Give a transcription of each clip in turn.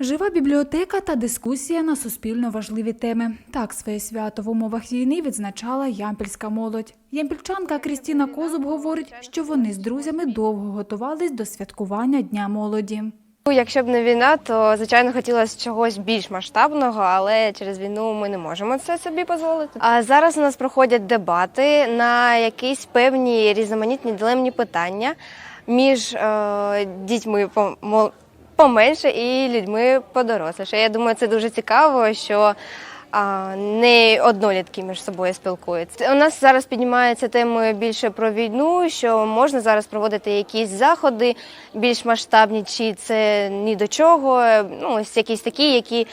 Жива бібліотека та дискусія на суспільно важливі теми. Так своє свято в умовах війни відзначала ямпільська молодь. Ямпільчанка Крістіна Козуб говорить, що вони з друзями довго готувались до святкування Дня молоді. Ну, Якщо б не війна, то звичайно хотілося чогось більш масштабного, але через війну ми не можемо це собі дозволити. А зараз у нас проходять дебати на якісь певні різноманітні дилемні питання між е, дітьми по- поменше і людьми подоросліше. Я думаю, це дуже цікаво, що а, не однолітки між собою спілкуються. У нас зараз піднімається теми більше про війну, що можна зараз проводити якісь заходи більш масштабні, чи це ні до чого. Ну, ось якісь такі, які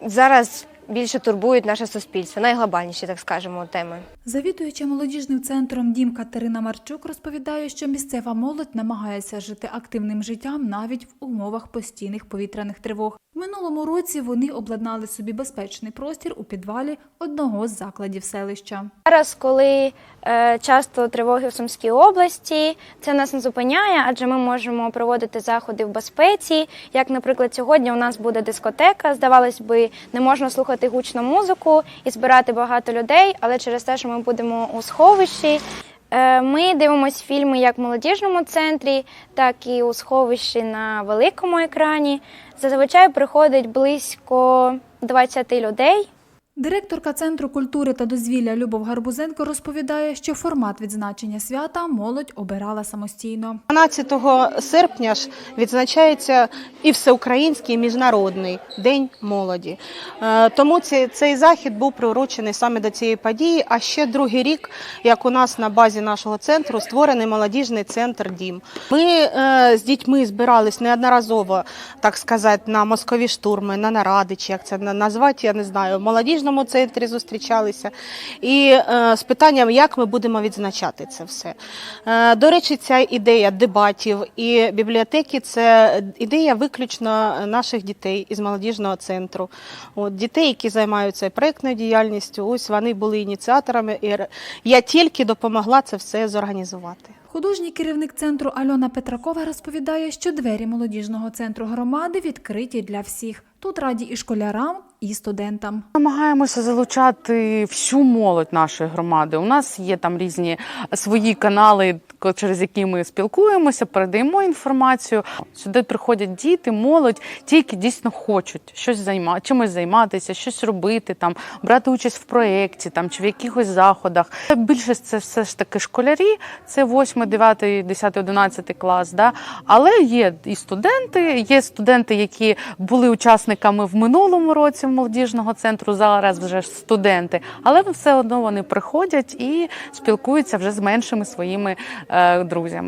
зараз більше турбують наше суспільство, найглобальніші, так скажемо, теми. Завідуюча молодіжним центром Дім Катерина Марчук розповідає, що місцева молодь намагається жити активним життям навіть в умовах постійних повітряних тривог. В минулому році вони обладнали собі безпечний простір у підвалі одного з закладів селища. Зараз, коли е, часто тривоги в Сумській області, це нас не зупиняє, адже ми можемо проводити заходи в безпеці. Як, наприклад, сьогодні у нас буде дискотека. Здавалось би, не можна слухати гучну музику і збирати багато людей, але через те, що ми будемо у сховищі. Е, Ми дивимося фільми як в молодіжному центрі, так і у сховищі на великому екрані. Зазвичай приходить близько 20 людей. Директорка Центру культури та дозвілля Любов Гарбузенко розповідає, що формат відзначення свята молодь обирала самостійно. 12 серпня ж відзначається і всеукраїнський і міжнародний день молоді. Е, Тому цей, захід був приурочений саме до цієї події. А ще другий рік, як у нас на базі нашого центру, створений молодіжний центр Дім. Ми е, з дітьми збирались неодноразово, так сказати, на москові штурми, на наради, чи як це назвати, я не знаю. В молодіжному центрі зустрічалися. І е, з питанням, як ми будемо відзначати це все. Е, До речі, ця ідея дебатів і бібліотеки це ідея виключно наших дітей із молодіжного центру. От, дітей, які займаються проєктною діяльністю, ось вони були ініціаторами, і я тільки допомогла це все зорганізувати. Художній керівник центру Альона Петракова розповідає, що двері молодіжного центру громади відкриті для всіх. Тут раді і школярам, і студентам. Намагаємося залучати всю молодь нашої громади. У нас є там різні свої канали, через які ми спілкуємося, передаємо інформацію. Сюди приходять діти, молодь, ті, які дійсно хочуть щось займа, чимось займатися, щось робити, там брати участь в проєкті там чи в якихось заходах. Більшість це все ж таки школярі, це 8, 9, 10, 11 клас. Да? Але є і студенти, є студенти, які були учасниками в минулому році молодіжного центру, зараз вже студенти, але все одно вони приходять і спілкуються вже з меншими своїми е, друзями.